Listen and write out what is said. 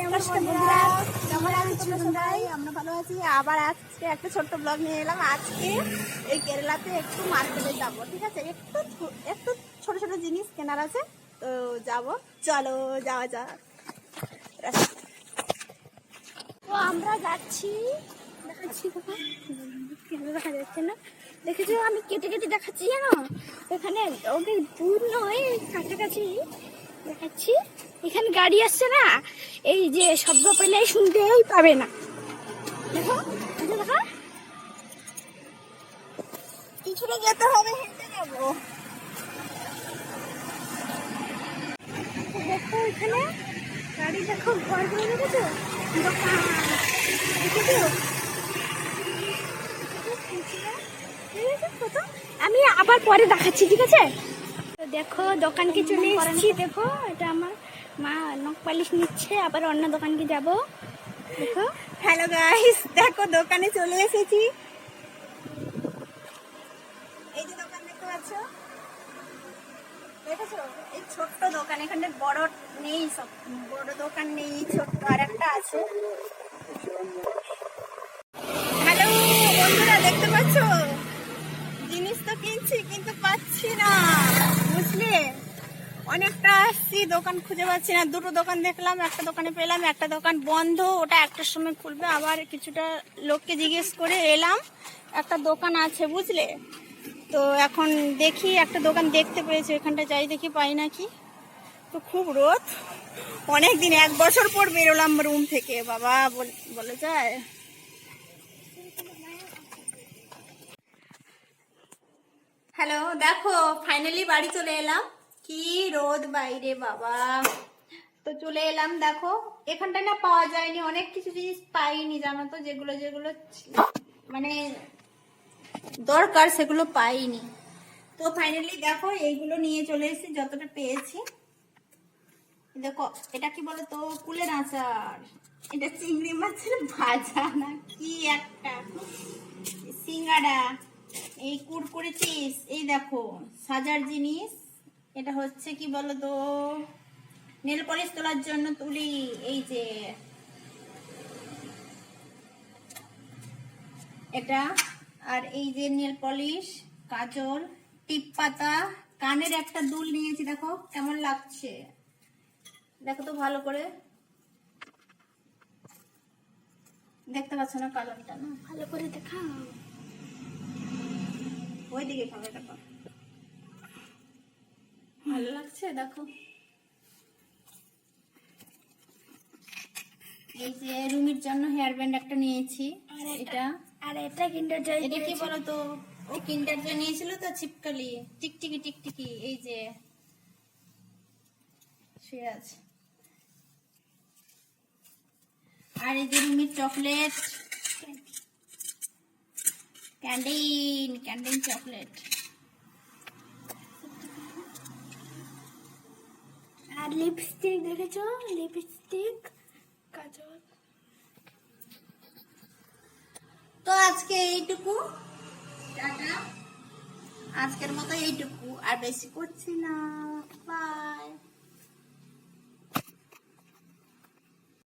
নমস্কার আমরা ভালো আছি। আবার আজকে একটা ব্লগ নিয়ে এলাম। আজকে কেরালাতে একটু ঠিক আছে? একটু একটু জিনিস তো চলো, যাওয়া তো আমরা যাচ্ছি। দেখা যাচ্ছে না? দেখেছ? আমি কেটে কেটে দেখাচ্ছি, জানো? এখানে ওকে দূর নয়, কাছাকাছি। দেখাচ্ছি। এখানে গাড়ি আসছে না, এই যে শব্দ পেলে শুনতেই পাবে না। দেখো দেখো। পিছনে যেতে হবে, হেঁটে যাব। গাড়ি দেখো আমি আবার পরে দেখাচ্ছি, ঠিক আছে? দেখো, দোকানকে চলে এসেছি। দেখো, এটা আমার মা, নখ পালিশ নিচ্ছে, আবার অন্য দোকানকে যাব। দেখো। হ্যালো গাইস দেখো, দোকানে চলে এসেছি। এই যে দোকান দেখতে পাচ্ছ? দেখেছ? এই ছোট্ট দোকান, এখানে বড় নেই সব, বড় দোকান নেই, ছোট্ট আর একটা আছে হ্যালো বন্ধুরা দেখতে পাচ্ছ জিনিস তো কিনছি কিন্তু পাচ্ছি না বুঝলে অনেকটা আসছি দোকান খুঁজে পাচ্ছি না। দুটো দোকান দেখলাম, একটা দোকানে পেলাম, একটা দোকান বন্ধ। ওটা একটার সময় খুলবে। আবার কিছুটা লোককে জিজ্ঞেস করে এলাম, একটা দোকান আছে বুঝলে? তো এখন দেখি, একটা দোকান দেখতে পেয়েছি ওখানটা যাই দেখি, পাই নাকি। তো খুব রোদ। অনেক দিন এক বছর পর বেরোলাম রুম থেকে। বাবা বল- যায়। হ্যালো, দেখো ফাইনালি বাড়ি চলে এলাম। কি রোদ বাইরে বাবা। তো চলে এলাম, দেখো এখানটা না পাওয়া যায়নি, অনেক কিছু জিনিস পাইনি, জানো তো, যেগুলো যেগুলো মানে দরকার সেগুলো পাইনি। তো ফাইনালি দেখো, এইগুলো নিয়ে চলে এসেছি, যতটা পেয়েছি। দেখো, এটা কি বলো তো কুলের আচার। এটা চিংড়ি মাছের ভাজা না কি একটা? সিঙ্গাড়া, এই কুরকুরে চিপস, এই দেখো, সাজার জিনিস। এটা হচ্ছে কি বলো তো নেল পলিশ তোলার জন্য তুলি এই যে এটা আর এই যে নেল পলিশ কাজল টিপ পাতা কানের একটা দুল নিয়েছি দেখো কেমন লাগছে। দেখো তো ভালো করে। দেখতে পাচ্ছ না কালারটা? না ভালো করে দেখা ওইদিকে ক্যামেরাটা কর ভালো লাগছে? দেখো। এই যে রুমির জন্য হেয়ার ব্যান্ড একটা নিয়েছি। আর এটা? আর এটা কিন্ডার জয় এটা কি বলতো? ও কিন্ডার যে নিয়েছিল তো ছিপকালি। টিকটিকি টিকটিকি এই যে। শুয়ে আছে। আর এই যে রুমির চকলেট। ক্যান্ডিন ক্যান্ডিন চকলেট। লিপস্টিক দেখেছ? লিপস্টিক? কাজল। তো আজকে এইটুকু। আজকের মতো এইটুকু। আর বেশি করছি না। বাই।